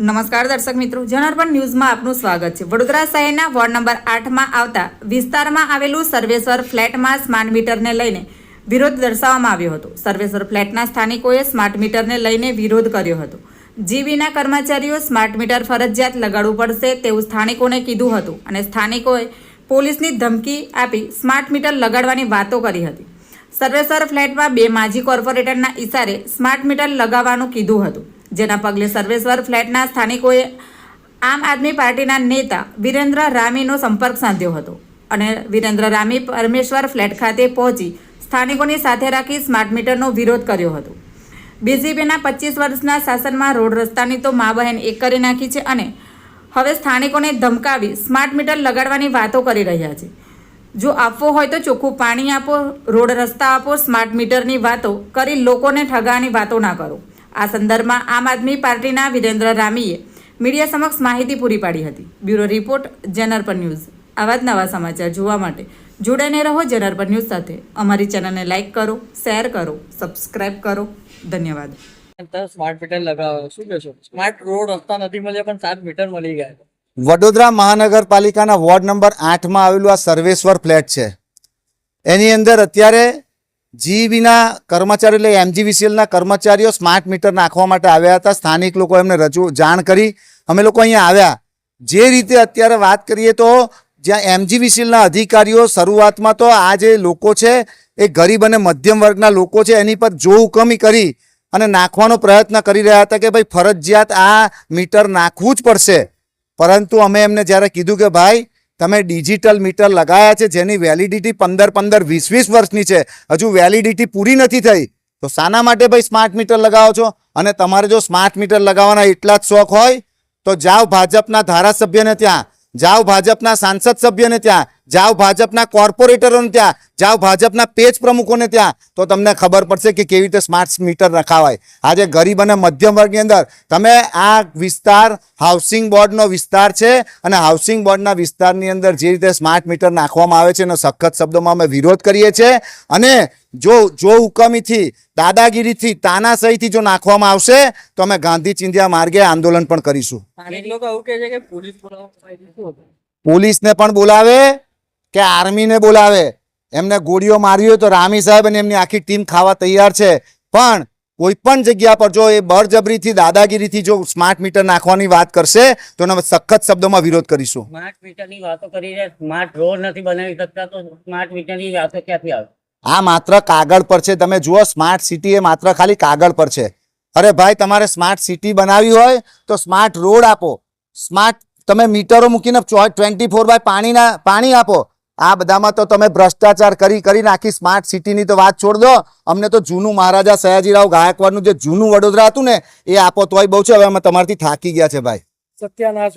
નમસ્કાર દર્શક મિત્રો, જનાર્પણ ન્યૂઝમાં આપનું સ્વાગત છે. વડોદરા શહેરના વોર્ડ નંબર આઠમાં આવતા વિસ્તારમાં આવેલું સર્વેશ્વર ફ્લેટમાં સ્માર્ટ મીટરને લઈને વિરોધ દર્શાવવામાં આવ્યો હતો. સર્વેશ્વર ફ્લેટના સ્થાનિકોએ સ્માર્ટ મીટરને લઈને વિરોધ કર્યો હતો. જીબીના કર્મચારીઓ સ્માર્ટ મીટર ફરજિયાત લગાડવું પડશે તેવું સ્થાનિકોને કીધું હતું અને સ્થાનિકોએ પોલીસની ધમકી આપી સ્માર્ટ મીટર લગાડવાની વાતો કરી હતી. સર્વેશ્વર ફ્લેટમાં બે માજી કોર્પોરેટરના ઇશારે સ્માર્ટ મીટર લગાવવાનું કીધું હતું. જેના પગલે સર્વેશ્વર ફ્લેટના સ્થાનિકોએ આમ આદમી પાર્ટીના નેતા વિરેન્દ્ર રામીનો સંપર્ક સાધ્યો હતો અને વિરેન્દ્ર રામી પરમેશ્વર ફ્લેટ ખાતે પહોંચી સ્થાનિકોની સાથે રાખી સ્માર્ટ મીટરનો વિરોધ કર્યો હતો. બીજેપીના પચીસ વર્ષના શાસનમાં રોડ રસ્તાની તો મા બહેન એક કરી નાખી છે અને હવે સ્થાનિકોને ધમકાવી સ્માર્ટ મીટર લગાડવાની વાતો કરી રહ્યા છે. જો આપવો હોય તો ચોખ્ખું પાણી આપો, રોડ રસ્તા આપો, સ્માર્ટ મીટરની વાતો કરી લોકોને ઠગાવાની વાતો ના કરો. આ સંદર્ભમાં આમ આદમી પાર્ટીના વિરેન્દ્ર રામીએ મીડિયા સમક્ષ માહિતી પૂરી પાડી હતી. બ્યુરો રિપોર્ટ જનરપન ન્યૂઝ. આવા જ નવા સમાચાર જોવા માટે જોડાઈને રહો જનરપન ન્યૂઝ સાથે. અમારી ચેનલને લાઇક કરો શેર કરો સબસ્ક્રાઇબ કરો. ધન્યવાદ. સ્માર્ટ મીટર લગાવ્યો શું કહેશો સ્માર્ટ રોડ રસ્તા નથી મળ્યા પણ સાત મીટર મળી ગયા વડોદરા મહાનગરપાલિકાના વોર્ડ નંબર આઠમાં આવેલું આ સર્વેશ્વર ફ્લેટ છે. એની અંદર અત્યારે જીબીના કર્મચારીઓ એટલે એમજીવીસીએલના કર્મચારીઓ સ્માર્ટ મીટર નાખવા માટે આવ્યા હતા. સ્થાનિક લોકો એમને રજૂ જાણ કરી. અમે લોકો અહીંયા આવ્યા. જે રીતે અત્યારે વાત કરીએ તો જ્યાં એમજીવીસીએલના અધિકારીઓ શરૂઆતમાં તો આ જે લોકો છે, એ ગરીબ અને મધ્યમ વર્ગના લોકો છે, એની પર જોહુકમી કરી અને નાખવાનો પ્રયત્ન કરી રહ્યા હતા કે ભાઈ ફરજિયાત આ મીટર નાખવું જ પડશે. પરંતુ અમે એમને જ્યારે કીધું કે ભાઈ તમે ડિજિટલ મીટર લગાયા છે, જેની વેલિડિટી પંદર પંદર વીસ વીસ વર્ષની છે. હજુ વેલિડિટી પૂરી નથી થઈ. તો શાના માટે ભાઈ સ્માર્ટ મીટર લગાવો છો? અને તમારે જો સ્માર્ટ મીટર લગાવવાના એટલા જ શોખ હોય, તો જાઓ ભાજપના ધારાસભ્યને ત્યાં. જાઓ ભાજપના સાંસદ સભ્યને ત્યાં. જાઓ ભાજપના કોર્પોરેટરોને ત્યાં જાઓ ભાજપના પેજ પ્રમુખોને ત્યાં તો તમને ખબર પડશે કે કેવી રીતે સ્માર્ટ મીટર રખાવાય. આજે ગરીબ અને મધ્યમ વર્ગની અંદર તમે આ વિસ્તાર હાઉસિંગ બોર્ડનો વિસ્તાર છે અને હાઉસિંગ બોર્ડના વિસ્તારની અંદર જે રીતે સ્માર્ટ મીટર નાખવામાં આવે છે એનો સખત શબ્દોમાં અમે વિરોધ કરીએ છીએ. અને જો જો હુકમીથી દાદાગીરીથી તાનાશાહીથી જો નાખવામાં આવશે તો અમે ગાંધી ચિંધ્યા માર્ગે આંદોલન પણ કરીશું? પોલીસને પણ બોલાવે કે આર્મીને બોલાવે. એમને ગોળીઓ મારી હોય તો રામી સાહેબ અને એમની આખી ટીમ ખાવા તૈયાર છે. પણ કોઈ પણ જગ્યા પર જો એ બળજબરીથી દાદાગીરીથી જો સ્માર્ટ મીટર નાખવાની વાત કરશે તો એનો સખત શબ્દોમાં વિરોધ કરીશું. સ્માર્ટ મીટરની વાતો કરી સ્માર્ટ રોડ નથી બનાવી શકતા તો સ્માર્ટ મીટરની વાતો ક્યાંથી આવે? આ માત્ર કાગળ પર છે. તમે જુઓ સ્માર્ટ સિટી એ માત્ર ખાલી કાગળ પર છે. અરે ભાઈ તમારે સ્માર્ટ સિટી બનાવી હોય તો સ્માર્ટ રોડ આપો. સ્માર્ટ તમે મીટરો મૂકીને ટ્વેન્ટી ફોર બાય પાણીના પાણી આપો. આ બધામાં તો તમે ભ્રષ્ટાચાર કરી કરી નાખી. સ્માર્ટ સિટીની તો વાત છોડ દો. અમને તો જૂનું મહારાજા સયાજીરાવ ગાયકવાડનું જે જૂનું વડોદરા હતું ને, એ આપો તોય બહુ છે. હવે અમે તમારથી થાકી ગયા છે ભાઈ. સત્યાનાશ